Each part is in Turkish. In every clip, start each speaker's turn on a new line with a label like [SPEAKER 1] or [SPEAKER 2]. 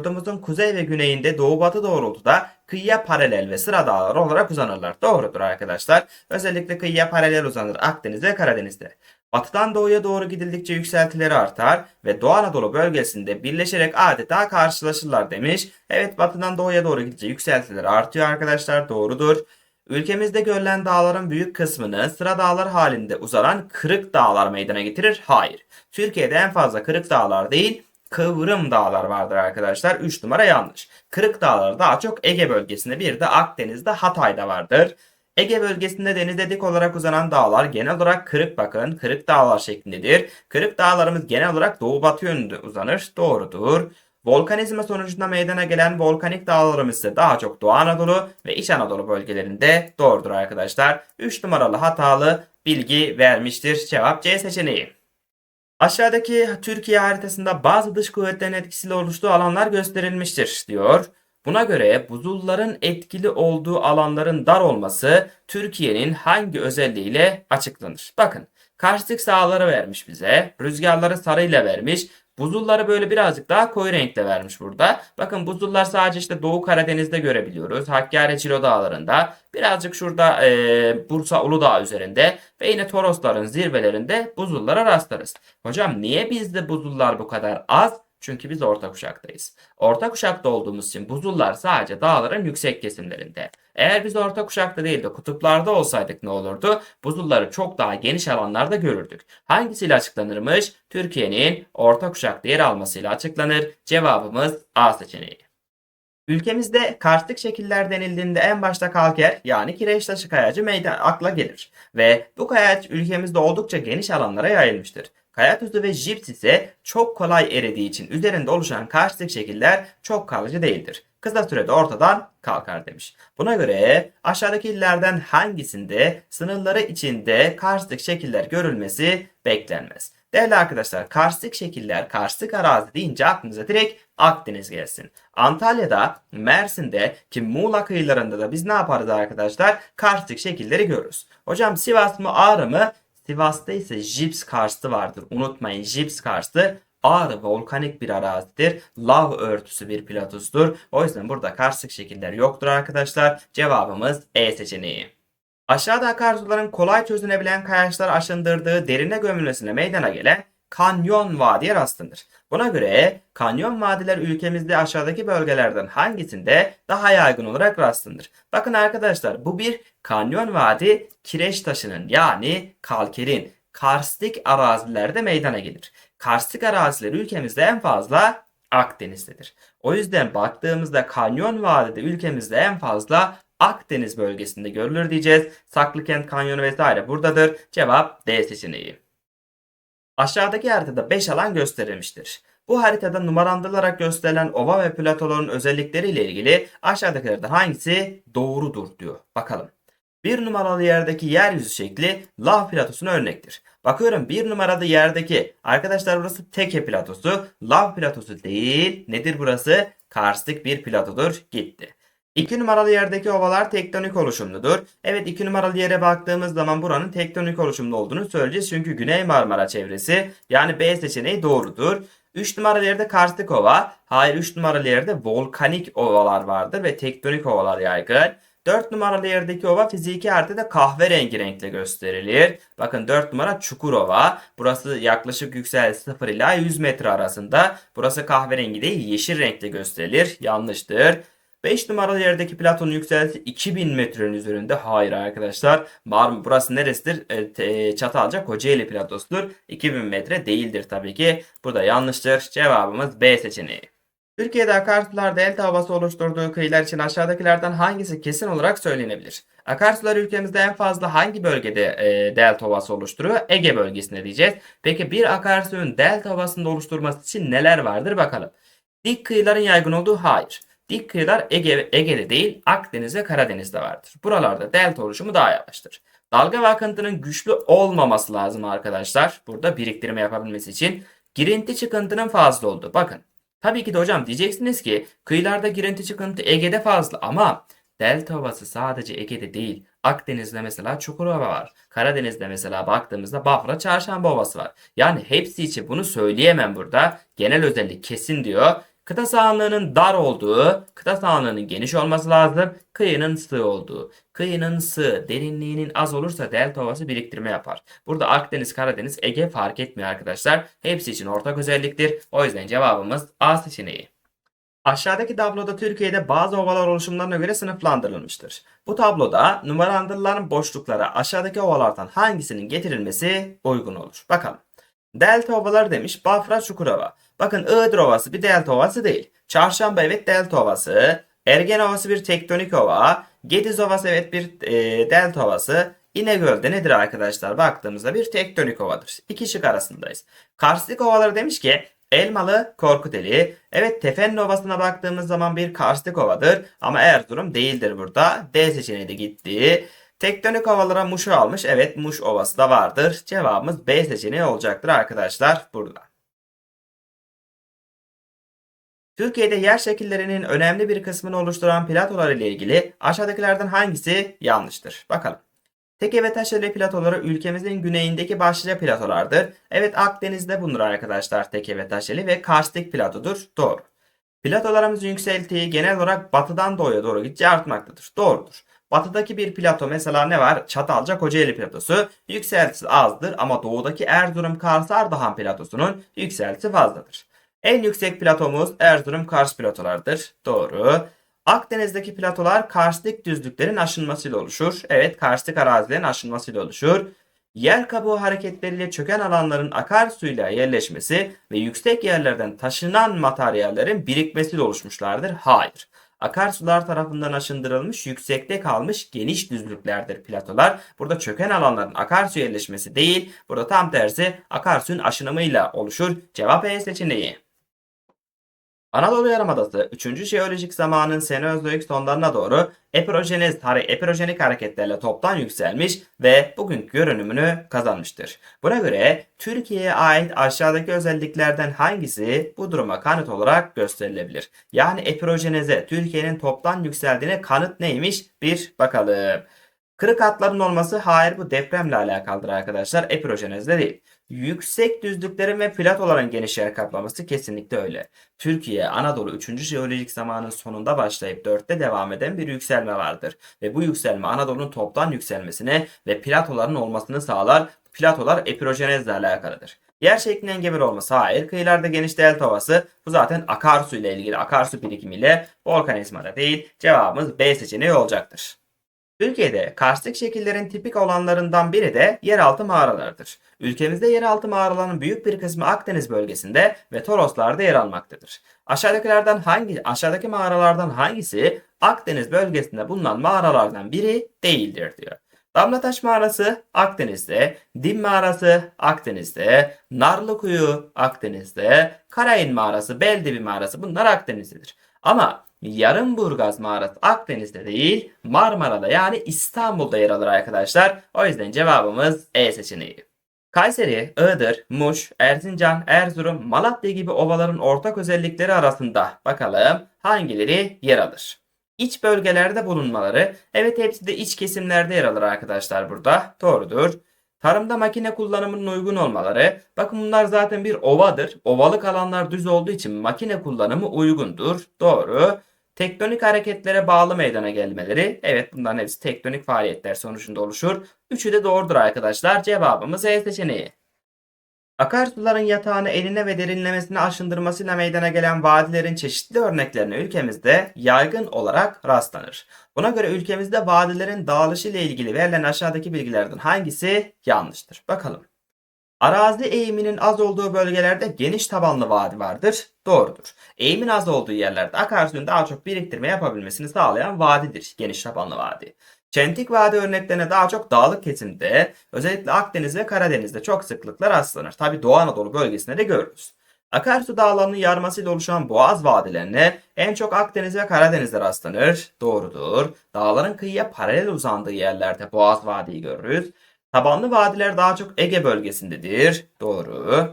[SPEAKER 1] yurdumuzun kuzey ve güneyinde doğu batı doğrultuda kıyıya paralel ve sıra dağlar olarak uzanırlar. Doğrudur arkadaşlar. Özellikle kıyıya paralel uzanır Akdeniz ve Karadeniz'de. Batıdan doğuya doğru gidildikçe yükseltileri artar ve Doğu Anadolu bölgesinde birleşerek adeta karşılaşırlar demiş. Evet batıdan doğuya doğru gidince yükseltileri artıyor arkadaşlar doğrudur. Ülkemizde görülen dağların büyük kısmını sıra dağlar halinde uzanan kırık dağlar meydana getirir. Hayır. Türkiye'de en fazla kırık dağlar değil kıvrım dağlar vardır arkadaşlar. 3 numara yanlış. Kırık dağlar daha çok Ege bölgesinde bir de Akdeniz'de Hatay'da vardır. Ege bölgesinde denize dik olarak uzanan dağlar genel olarak kırık bakın kırık dağlar şeklindedir. Kırık dağlarımız genel olarak doğu batı yönünde uzanır. Doğrudur. Volkanizma sonucunda meydana gelen volkanik dağlarımız ise daha çok Doğu Anadolu ve İç Anadolu bölgelerinde doğrudur arkadaşlar. 3 numaralı hatalı bilgi vermiştir. Cevap C seçeneği. Aşağıdaki Türkiye haritasında bazı dış kuvvetlerin etkisiyle oluştuğu alanlar gösterilmiştir diyor. Buna göre buzulların etkili olduğu alanların dar olması Türkiye'nin hangi özelliğiyle açıklanır? Bakın karstik sahaları vermiş bize. Rüzgarları sarıyla vermiş. Buzulları böyle birazcık daha koyu renkle vermiş burada. Bakın buzullar sadece işte Doğu Karadeniz'de görebiliyoruz. Hakkari Çilo Dağları'nda. Birazcık şurada e, Bursa Uludağ üzerinde ve yine Torosların zirvelerinde buzullara rastlarız. Hocam niye bizde buzullar bu kadar az? Çünkü biz orta kuşaktayız. Orta kuşakta olduğumuz için buzullar sadece dağların yüksek kesimlerinde. Eğer biz orta kuşakta değil de kutuplarda olsaydık ne olurdu? Buzulları çok daha geniş alanlarda görürdük. Hangisiyle açıklanırmış? Türkiye'nin orta kuşakta yer almasıyla açıklanır. Cevabımız A seçeneği. Ülkemizde karstik şekiller denildiğinde en başta kalker yani kireç taşı kayacı meydan akla gelir. Ve bu kayaç ülkemizde oldukça geniş alanlara yayılmıştır. Kaya tuzu ve jips ise çok kolay eridiği için üzerinde oluşan karstik şekiller çok kalıcı değildir. Kısa sürede ortadan kalkar demiş. Buna göre aşağıdaki illerden hangisinde sınırları içinde karstik şekiller görülmesi beklenmez. Değerli arkadaşlar karstik şekiller, karstik arazi deyince aklınıza direkt Akdeniz gelsin. Antalya'da, Mersin'de ki Muğla kıyılarında da biz ne yaparız arkadaşlar? Karstik şekilleri görürüz. Hocam Sivas mı Ağrı mı? Sivas'ta ise jips karstı vardır. Unutmayın jips karstı Ağrı volkanik bir arazidir. Lav örtüsü bir platosdur. O yüzden burada karstik şekiller yoktur arkadaşlar. Cevabımız E seçeneği. Aşağıda akarsuların kolay çözünebilen kayaçlar aşındırdığı derine gömülmesine meydana gelen kanyon vadiye rastlanır. Buna göre kanyon vadiler ülkemizde aşağıdaki bölgelerden hangisinde daha yaygın olarak rastlanır? Bakın arkadaşlar bu bir kanyon vadi kireç taşının yani kalkerin karstik arazilerde meydana gelir. Karstik araziler ülkemizde en fazla Akdeniz'dedir. O yüzden baktığımızda kanyon vadide ülkemizde en fazla Akdeniz bölgesinde görülür diyeceğiz. Saklıkent Kanyonu vesaire buradadır. Cevap D seçeneği. Aşağıdaki haritada 5 alan gösterilmiştir. Bu haritada numaralandırılarak gösterilen ova ve platoların özellikleriyle ilgili aşağıdakilerden hangisi doğrudur diyor. Bakalım. Bir numaralı yerdeki yeryüzü şekli lav platosuna örnektir. Bakıyorum bir numaralı yerdeki arkadaşlar burası teke platosu. Lav platosu değil. Nedir burası? Karstik bir platodur. Gitti. 2 numaralı yerdeki ovalar tektonik oluşumludur. Evet 2 numaralı yere baktığımız zaman buranın tektonik oluşumlu olduğunu söyleyeceğiz. Çünkü Güney Marmara çevresi yani B seçeneği doğrudur. 3 numaralı yerde karstik ova. Hayır 3 numaralı yerde volkanik ovalar vardır ve tektonik ovalar yaygın. 4 numaralı yerdeki ova fiziki haritada kahverengi renkle gösterilir. Bakın 4 numara Çukurova. Burası yaklaşık yükselti 0 ila 100 metre arasında. Burası kahverengi değil yeşil renkle gösterilir. Yanlıştır. 5 numaralı yerdeki Platon'un yükseltisi 2000 metrenin üzerinde. Hayır arkadaşlar. Var burası neresidir? E, Çatalca Kocaeli platosudur. 2000 metre değildir tabii ki. Burada yanlıştır. Cevabımız B seçeneği. Türkiye'de akarsular delta havası oluşturduğu kıyılar için aşağıdakilerden hangisi kesin olarak söylenebilir? Akarsular ülkemizde en fazla hangi bölgede e, delta ovası oluşturuyor? Ege bölgesinde diyeceğiz. Peki bir akarsuyun delta ovasında oluşturması için neler vardır bakalım. Dik kıyıların yaygın olduğu hayır. Dik kıyılar Ege, Ege'de değil Akdeniz ve Karadeniz'de vardır. Buralarda delta oluşumu daha yavaştır. Dalga ve akıntının güçlü olmaması lazım arkadaşlar. Burada biriktirme yapabilmesi için. Girinti çıkıntının fazla olduğu. Bakın Tabii ki de hocam diyeceksiniz ki kıyılarda girinti çıkıntı Ege'de fazla ama Delta Ovası sadece Ege'de değil. Akdeniz'de mesela Çukurova var. Karadeniz'de mesela baktığımızda Bafra Çarşamba Ovası var. Yani hepsi için bunu söyleyemem burada. Genel özellik kesin diyor. Kıta sahanlığının dar olduğu, kıta sahanlığının geniş olması lazım. Kıyının sığ olduğu. Kıyının sığ, derinliğinin az olursa delta ovası biriktirme yapar. Burada Akdeniz, Karadeniz, Ege fark etmiyor arkadaşlar. Hepsi için ortak özelliktir. O yüzden cevabımız A seçeneği. Aşağıdaki tabloda Türkiye'de bazı ovalar oluşumlarına göre sınıflandırılmıştır. Bu tabloda numaralandırılan boşluklara aşağıdaki ovalardan hangisinin getirilmesi uygun olur? Bakalım. Delta ovaları demiş. Bafra Çukurova. Bakın Iğdır Ovası bir delta ovası değil. Çarşamba evet delta ovası. Ergen Ovası bir tektonik ova. Gediz Ovası evet bir e, delta ovası. İnegöl'de nedir arkadaşlar? Baktığımızda bir tektonik ovadır. İki şık arasındayız. Karstik ovaları demiş ki Elmalı Korkuteli. Evet Tefenli Ovası'na baktığımız zaman bir karstik ovadır. Ama Erzurum değildir burada. D seçeneği de gitti. Tektonik ovalara Muş'u almış. Evet Muş Ovası da vardır. Cevabımız B seçeneği olacaktır arkadaşlar burada. Türkiye'de yer şekillerinin önemli bir kısmını oluşturan platolar ile ilgili aşağıdakilerden hangisi yanlıştır? Bakalım. Teke ve Taşeli platoları ülkemizin güneyindeki başlıca platolardır. Evet Akdeniz'de bulunur arkadaşlar Teke ve Taşeli ve karstik platodur. Doğru. Platolarımızın yükseltiği genel olarak batıdan doğuya doğru gittikçe artmaktadır. Doğrudur. Batıdaki bir plato mesela ne var? Çatalca Kocaeli platosu yükseltisi azdır ama doğudaki Erzurum Kars Ardahan platosunun yükseltisi fazladır. En yüksek platomuz Erzurum Kars platolardır. Doğru. Akdeniz'deki platolar karstik düzlüklerin aşınmasıyla oluşur. Evet karstik arazilerin aşınmasıyla oluşur. Yer kabuğu hareketleriyle çöken alanların akarsuyla yerleşmesi ve yüksek yerlerden taşınan materyallerin birikmesiyle oluşmuşlardır. Hayır. Akarsular tarafından aşındırılmış, yüksekte kalmış geniş düzlüklerdir platolar. Burada çöken alanların akarsu yerleşmesi değil, burada tam tersi akarsuyun aşınımıyla oluşur. Cevap E seçeneği. Anadolu Yarımadası 3. jeolojik zamanın Senozoik sonlarına doğru epirojenez, epirojenik hareketlerle toptan yükselmiş ve bugünkü görünümünü kazanmıştır. Buna göre Türkiye'ye ait aşağıdaki özelliklerden hangisi bu duruma kanıt olarak gösterilebilir? Yani epirojeneze Türkiye'nin toptan yükseldiğine kanıt neymiş? Bir bakalım. Kırık hatların olması hayır bu depremle alakalıdır arkadaşlar. Epirojenezde değil. Yüksek düzlüklerin ve platoların geniş yer kaplaması kesinlikle öyle. Türkiye, Anadolu 3. jeolojik zamanın sonunda başlayıp 4'te devam eden bir yükselme vardır. Ve bu yükselme Anadolu'nun toptan yükselmesine ve platoların olmasını sağlar. Platolar epirojenezle alakalıdır. Yer şeklinin engebeli olması hayır. Kıyılarda geniş delta ovası bu zaten akarsu ile ilgili akarsu birikimiyle volkanizmada değil. Cevabımız B seçeneği olacaktır. Türkiye'de karstik şekillerin tipik olanlarından biri de yeraltı mağaralarıdır. Ülkemizde yeraltı mağaralarının büyük bir kısmı Akdeniz bölgesinde ve Toroslarda yer almaktadır. Aşağıdakilerden hangi aşağıdaki mağaralardan hangisi Akdeniz bölgesinde bulunan mağaralardan biri değildir diyor. Damlataş mağarası Akdeniz'de, Dim mağarası Akdeniz'de, Narlıkuyu Akdeniz'de, Karayın mağarası, Beldibi mağarası bunlar Akdeniz'dedir. Ama Yarımburgaz mağarası Akdeniz'de değil Marmara'da yani İstanbul'da yer alır arkadaşlar. O yüzden cevabımız E seçeneği. Kayseri, Iğdır, Muş, Erzincan, Erzurum, Malatya gibi ovaların ortak özellikleri arasında bakalım hangileri yer alır? İç bölgelerde bulunmaları, evet hepsi de iç kesimlerde yer alır arkadaşlar burada. Doğrudur. Tarımda makine kullanımının uygun olmaları. Bakın bunlar zaten bir ovadır. Ovalık alanlar düz olduğu için makine kullanımı uygundur. Doğru. Tektonik hareketlere bağlı meydana gelmeleri. Evet bunların hepsi tektonik faaliyetler sonucunda oluşur. Üçü de doğrudur arkadaşlar. Cevabımız E seçeneği. Akarsuların yatağını eline ve derinlemesine aşındırmasıyla meydana gelen vadilerin çeşitli örneklerine ülkemizde yaygın olarak rastlanır. Buna göre ülkemizde vadilerin dağılışı ile ilgili verilen aşağıdaki bilgilerden hangisi yanlıştır? Bakalım. Arazi eğiminin az olduğu bölgelerde geniş tabanlı vadi vardır. Doğrudur. Eğimin az olduğu yerlerde akarsuyun daha çok biriktirme yapabilmesini sağlayan vadidir. Geniş tabanlı vadi. Çentik vadi örneklerine daha çok dağlık kesimde, özellikle Akdeniz ve Karadeniz'de çok sıklıkla rastlanır. Tabi Doğu Anadolu bölgesinde de görürüz. Akarsu dağlarının yarmasıyla oluşan boğaz vadilerine en çok Akdeniz ve Karadeniz'de rastlanır. Doğrudur. Dağların kıyıya paralel uzandığı yerlerde boğaz vadiyi görürüz. Tabanlı vadiler daha çok Ege bölgesindedir. Doğru.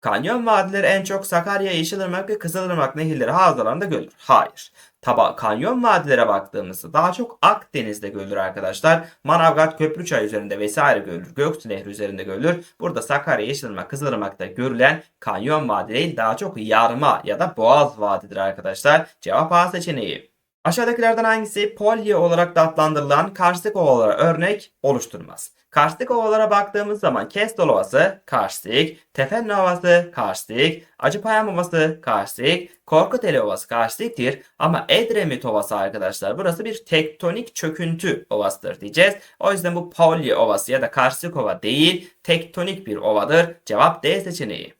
[SPEAKER 1] Kanyon vadileri en çok Sakarya, Yeşilırmak ve Kızılırmak nehirleri havzalarında görülür. Hayır. Taba kanyon vadilere baktığımızda daha çok Akdeniz'de görülür arkadaşlar. Manavgat Köprüçay üzerinde vesaire görülür. Göksu Nehri üzerinde görülür. Burada Sakarya, Yeşilırmak, Kızılırmak'ta görülen kanyon vadi değil daha çok yarma ya da boğaz vadidir arkadaşlar. Cevap A seçeneği. Aşağıdakilerden hangisi polye olarak da adlandırılan karstik ovalara örnek oluşturmaz? Karstik ovalara baktığımız zaman Kestel Ovası karstik, Tefenli Ovası karstik, Acıpayam Ovası karstik, Korkuteli Ovası karstiktir. Ama Edremit Ovası arkadaşlar burası bir tektonik çöküntü ovasıdır diyeceğiz. O yüzden bu polye ovası ya da karstik ova değil tektonik bir ovadır. Cevap D seçeneği.